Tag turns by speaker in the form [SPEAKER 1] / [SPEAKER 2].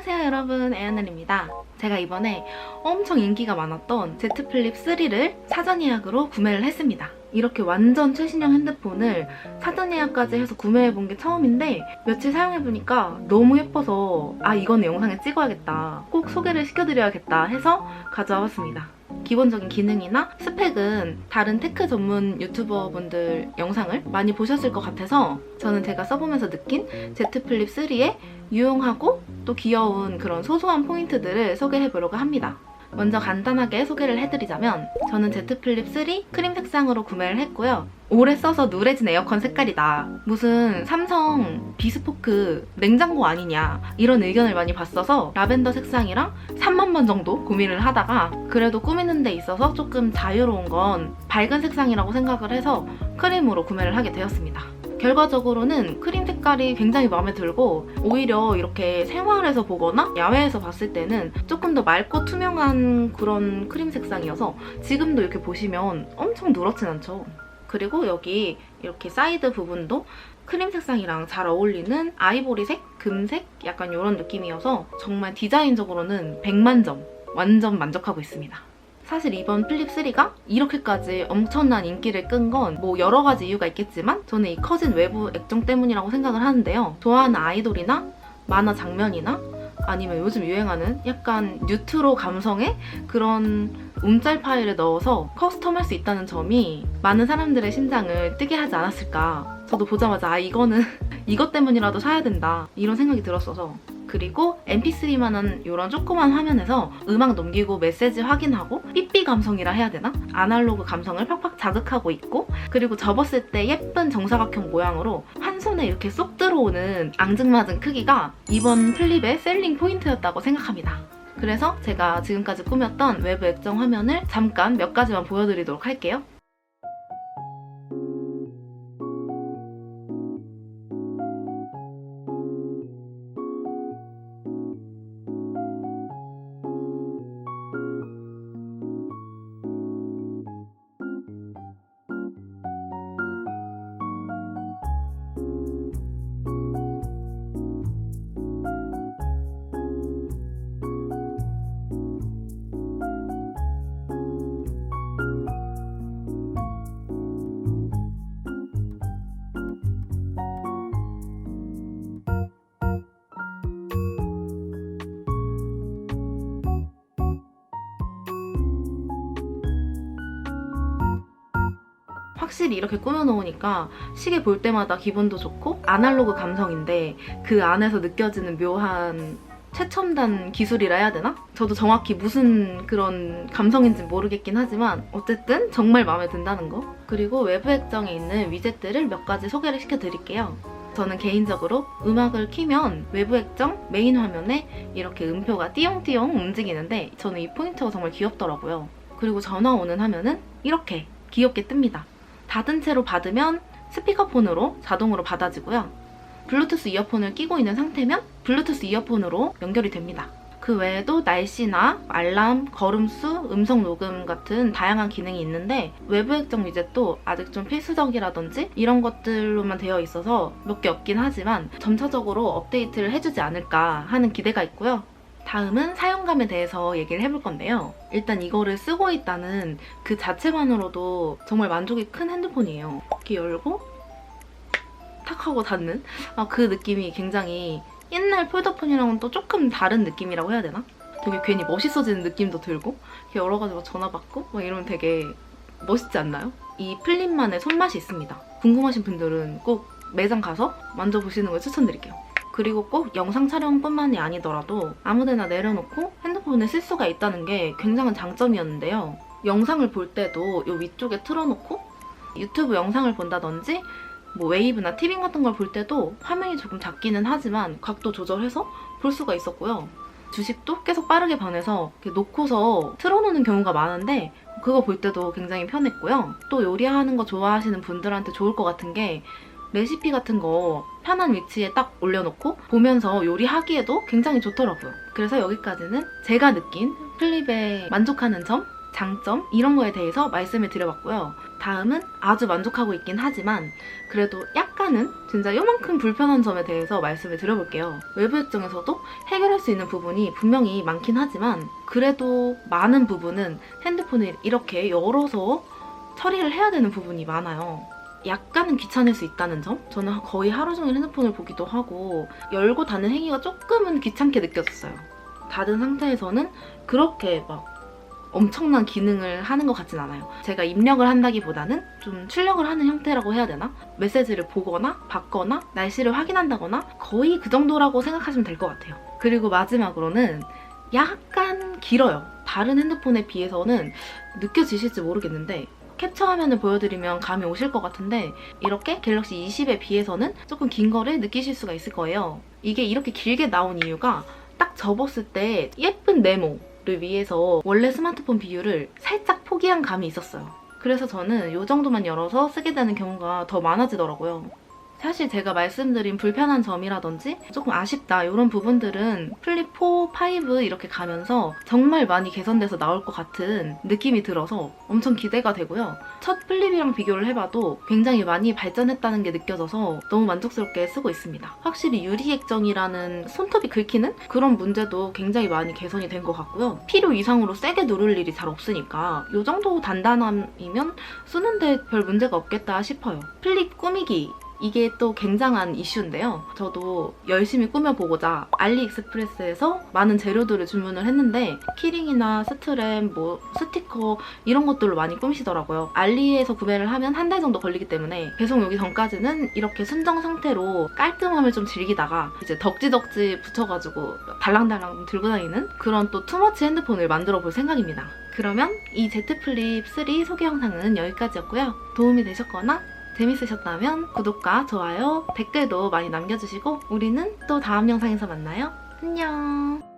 [SPEAKER 1] 안녕하세요 여러분. 에어넬입니다. 제가 이번에 엄청 인기가 많았던 Z 플립 3를 사전 예약으로 구매를 했습니다. 이렇게 완전 최신형 핸드폰을 사전 예약까지 해서 구매해본 게 처음인데 며칠 사용해보니까 너무 예뻐서 아 이거는 영상에 찍어야겠다. 꼭 소개를 시켜드려야겠다 해서 가져와 봤습니다 기본적인 기능이나 스펙은 다른 테크 전문 유튜버 분들 영상을 많이 보셨을 것 같아서 저는 제가 써보면서 느낀 Z 플립 3의 유용하고 또 귀여운 그런 소소한 포인트들을 소개해보려고 합니다. 먼저 간단하게 소개를 해드리자면 저는 Z 플립 3 크림 색상으로 구매를 했고요. 오래 써서 누래진 에어컨 색깔이다. 무슨 삼성 비스포크 냉장고 아니냐 이런 의견을 많이 봤어서 라벤더 색상이랑 3만 번 정도 고민을 하다가 그래도 꾸미는 데 있어서 조금 자유로운 건 밝은 색상이라고 생각을 해서 크림으로 구매를 하게 되었습니다. 결과적으로는 크림 색깔이 굉장히 마음에 들고 오히려 이렇게 생활에서 보거나 야외에서 봤을 때는 조금 더 맑고 투명한 그런 크림 색상이어서 지금도 이렇게 보시면 엄청 누렇진 않죠. 그리고 여기 이렇게 사이드 부분도 크림 색상이랑 잘 어울리는 아이보리색, 금색 약간 이런 느낌이어서 정말 디자인적으로는 100만 점 완전 만족하고 있습니다. 사실 이번 플립 3가 이렇게까지 엄청난 인기를 끈 건 뭐 여러 가지 이유가 있겠지만 저는 이 커진 외부 액정 때문이라고 생각을 하는데요. 좋아하는 아이돌이나 만화 장면이나 아니면 요즘 유행하는 약간 뉴트로 감성의 그런 움짤 파일을 넣어서 커스텀할 수 있다는 점이 많은 사람들의 심장을 뜨게 하지 않았을까. 저도 보자마자 아 이거는 이것 때문이라도 사야 된다 이런 생각이 들었어서 그리고 mp3만한 이런 조그만 화면에서 음악 넘기고 메시지 확인하고 삐삐 감성이라 해야 되나? 아날로그 감성을 팍팍 자극하고 있고 그리고 접었을 때 예쁜 정사각형 모양으로 한 손에 이렇게 쏙 들어오는 앙증맞은 크기가 이번 플립의 셀링 포인트였다고 생각합니다. 그래서 제가 지금까지 꾸몄던 외부 액정 화면을 잠깐 몇 가지만 보여드리도록 할게요. 확실히 이렇게 꾸며놓으니까 시계 볼 때마다 기분도 좋고 아날로그 감성인데 그 안에서 느껴지는 묘한 최첨단 기술이라 해야 되나? 저도 정확히 무슨 그런 감성인지 모르겠긴 하지만 어쨌든 정말 마음에 든다는 거. 그리고 외부 액정에 있는 위젯들을 몇 가지 소개를 시켜드릴게요. 저는 개인적으로 음악을 키면 외부 액정 메인 화면에 이렇게 음표가 띠용띠용 움직이는데 저는 이 포인트가 정말 귀엽더라고요. 그리고 전화 오는 화면은 이렇게 귀엽게 뜹니다. 닫은 채로 받으면 스피커폰으로 자동으로 받아지고요. 블루투스 이어폰을 끼고 있는 상태면 블루투스 이어폰으로 연결이 됩니다. 그 외에도 날씨나 알람, 걸음수, 음성 녹음 같은 다양한 기능이 있는데 외부 액정 위젯도 아직 좀 필수적이라든지 이런 것들로만 되어 있어서 몇 개 없긴 하지만 점차적으로 업데이트를 해주지 않을까 하는 기대가 있고요. 다음은 사용감에 대해서 얘기를 해볼 건데요. 일단 이거를 쓰고 있다는 그 자체만으로도 정말 만족이 큰 핸드폰이에요. 이렇게 열고 탁 하고 닫는 아, 그 느낌이 굉장히 옛날 폴더폰이랑은 또 조금 다른 느낌이라고 해야 되나? 되게 괜히 멋있어지는 느낌도 들고 이렇게 열어가지고 전화 받고 막 이러면 되게 멋있지 않나요? 이 플립만의 손맛이 있습니다. 궁금하신 분들은 꼭 매장 가서 만져보시는 걸 추천드릴게요. 그리고 꼭 영상 촬영뿐만이 아니더라도 아무데나 내려놓고 핸드폰을 쓸 수가 있다는 게 굉장한 장점이었는데요. 영상을 볼 때도 이 위쪽에 틀어놓고 유튜브 영상을 본다든지 뭐 웨이브나 티빙 같은 걸 볼 때도 화면이 조금 작기는 하지만 각도 조절해서 볼 수가 있었고요. 주식도 계속 빠르게 변해서 놓고서 틀어놓는 경우가 많은데 그거 볼 때도 굉장히 편했고요. 또 요리하는 거 좋아하시는 분들한테 좋을 것 같은 게 레시피 같은 거 편한 위치에 딱 올려놓고 보면서 요리하기에도 굉장히 좋더라고요. 그래서 여기까지는 제가 느낀 플립에 만족하는 점, 장점 이런 거에 대해서 말씀을 드려봤고요. 다음은 아주 만족하고 있긴 하지만 그래도 약간은 진짜 요만큼 불편한 점에 대해서 말씀을 드려볼게요. 외부 액정에서도 해결할 수 있는 부분이 분명히 많긴 하지만 그래도 많은 부분은 핸드폰을 이렇게 열어서 처리를 해야 되는 부분이 많아요. 약간은 귀찮을 수 있다는 점? 저는 거의 하루 종일 핸드폰을 보기도 하고 열고 닫는 행위가 조금은 귀찮게 느껴졌어요. 닫은 상태에서는 그렇게 막 엄청난 기능을 하는 것 같진 않아요. 제가 입력을 한다기보다는 좀 출력을 하는 형태라고 해야 되나? 메시지를 보거나 받거나 날씨를 확인한다거나 거의 그 정도라고 생각하시면 될 것 같아요. 그리고 마지막으로는 약간 길어요. 다른 핸드폰에 비해서는 느껴지실지 모르겠는데 캡처 화면을 보여드리면 감이 오실 것 같은데 이렇게 갤럭시 20에 비해서는 조금 긴 거를 느끼실 수가 있을 거예요. 이게 이렇게 길게 나온 이유가 딱 접었을 때 예쁜 네모를 위해서 원래 스마트폰 비율을 살짝 포기한 감이 있었어요. 그래서 저는 이 정도만 열어서 쓰게 되는 경우가 더 많아지더라고요. 사실 제가 말씀드린 불편한 점이라든지 조금 아쉽다 이런 부분들은 플립 4, 5 이렇게 가면서 정말 많이 개선돼서 나올 것 같은 느낌이 들어서 엄청 기대가 되고요. 첫 플립이랑 비교를 해봐도 굉장히 많이 발전했다는 게 느껴져서 너무 만족스럽게 쓰고 있습니다. 확실히 유리 액정이라는 손톱이 긁히는 그런 문제도 굉장히 많이 개선이 된 것 같고요. 필요 이상으로 세게 누를 일이 잘 없으니까 이 정도 단단함이면 쓰는데 별 문제가 없겠다 싶어요. 플립 꾸미기 이게 또 굉장한 이슈인데요. 저도 열심히 꾸며보고자 알리익스프레스에서 많은 재료들을 주문을 했는데 키링이나 스트랩, 뭐 스티커 이런 것들로 많이 꾸미시더라고요. 알리에서 구매를 하면 한 달 정도 걸리기 때문에 배송 오기 전까지는 이렇게 순정 상태로 깔끔함을 좀 즐기다가 이제 덕지덕지 붙여가지고 달랑달랑 들고 다니는 그런 또 투머치 핸드폰을 만들어 볼 생각입니다. 그러면 이 Z 플립 3 소개 영상은 여기까지였고요. 도움이 되셨거나 재밌으셨다면 구독과 좋아요, 댓글도 많이 남겨주시고 우리는 또 다음 영상에서 만나요. 안녕!